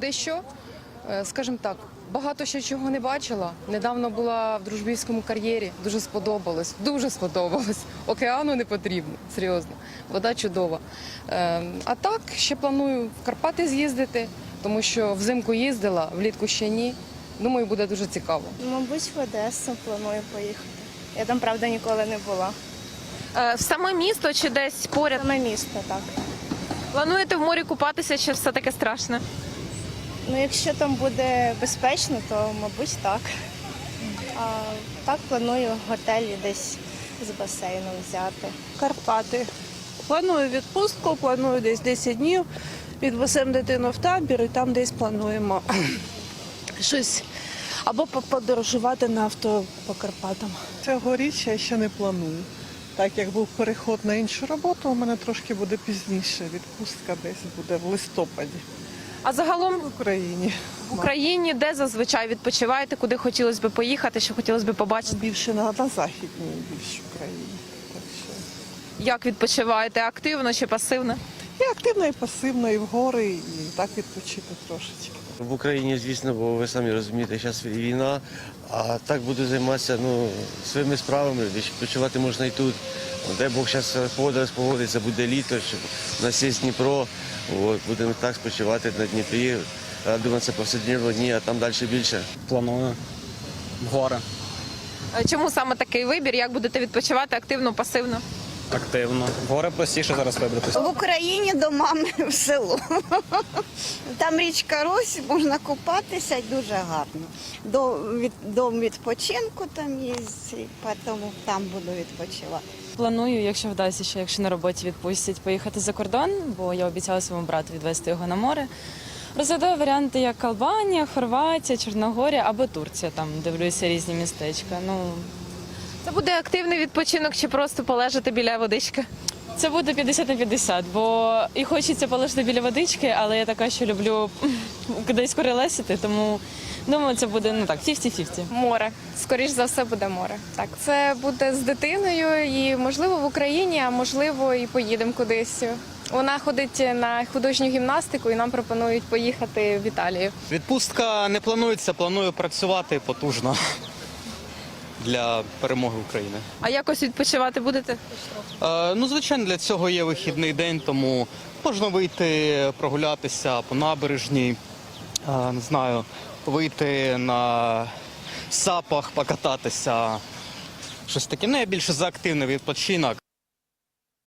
Дещо, е, скажімо так, багато ще чого не бачила. Недавно була в дружбівському кар'єрі, дуже сподобалось, дуже сподобалось. Океану не потрібно, серйозно. Вода чудова. Е, А так ще планую в Карпати з'їздити, тому що взимку їздила, влітку ще ні. Думаю, буде дуже цікаво. Мабуть, в Одесу планую поїхати. Я там, правда, ніколи не була. Е, В саме місто чи десь поряд? Саме місто, так. Плануєте в морі купатися, чи все таке страшне? Ну, якщо там буде безпечно, то мабуть так. А так планую готелі десь з басейном взяти. Карпати. Планую відпустку, планую десь 10 днів. Відвеземо дитину в табір і там десь плануємо щось або по- подорожувати на авто по Карпатам. Цьогоріч я ще не планую. Так як був переход на іншу роботу, у мене трошки буде пізніше. Відпустка десь буде в листопаді А загалом в Україні. в Україні де зазвичай відпочиваєте, куди хотілося б поїхати, що хотілося б побачити? Більше на, на західній більш Україні. Так що Як відпочиваєте? Активно чи пасивно? і активно, і пасивно, і в гори, і так відпочити трошечки. В Україні, звісно, бо ви самі розумієте, зараз війна, а так буду займатися ну, своїми справами, відпочивати можна і тут. Дай Бог зараз погода спогодиться, буде літо, щоб у нас є Дніпро, от, будемо так спочивати на Дніпрі, радуватися повсякденно дні, а там далі більше. Планую. В гори. Чому саме такий вибір? Як будете відпочивати активно, пасивно? Активно. В гори простіше зараз вибратися. В Україні до мами в село. Там річка Рось, можна купатися і дуже гарно. До, від, дом відпочинку там є, і тому там буду відпочивати. Планую, якщо вдасться, що якщо на роботі відпустять, поїхати за кордон, бо я обіцяла своєму брату відвезти його на море. Розглядаю варіанти як Албанія, Хорватія, Чорногорія або Турція. Там дивлюся різні містечка. Ну Це буде активний відпочинок чи просто полежати біля водички? це буде 50 на 50, бо і хочеться полежати біля водички, але я така, що люблю кудись перелесити, тому думаю, це буде ну так 50-50. Море. Скоріш за все буде море. Так, це буде з дитиною і можливо в Україні, а можливо і поїдемо кудись. Вона ходить на художню гімнастику і нам пропонують поїхати в Італію. Відпустка не планується, планую працювати потужно для перемоги України. А якось відпочивати будете? Е, ну, звичайно, для цього є вихідний день, тому можна вийти прогулятися по набережній, е, не знаю, вийти на сапах, покататися. Щось таке. Ну, я більше за активний відпочинок.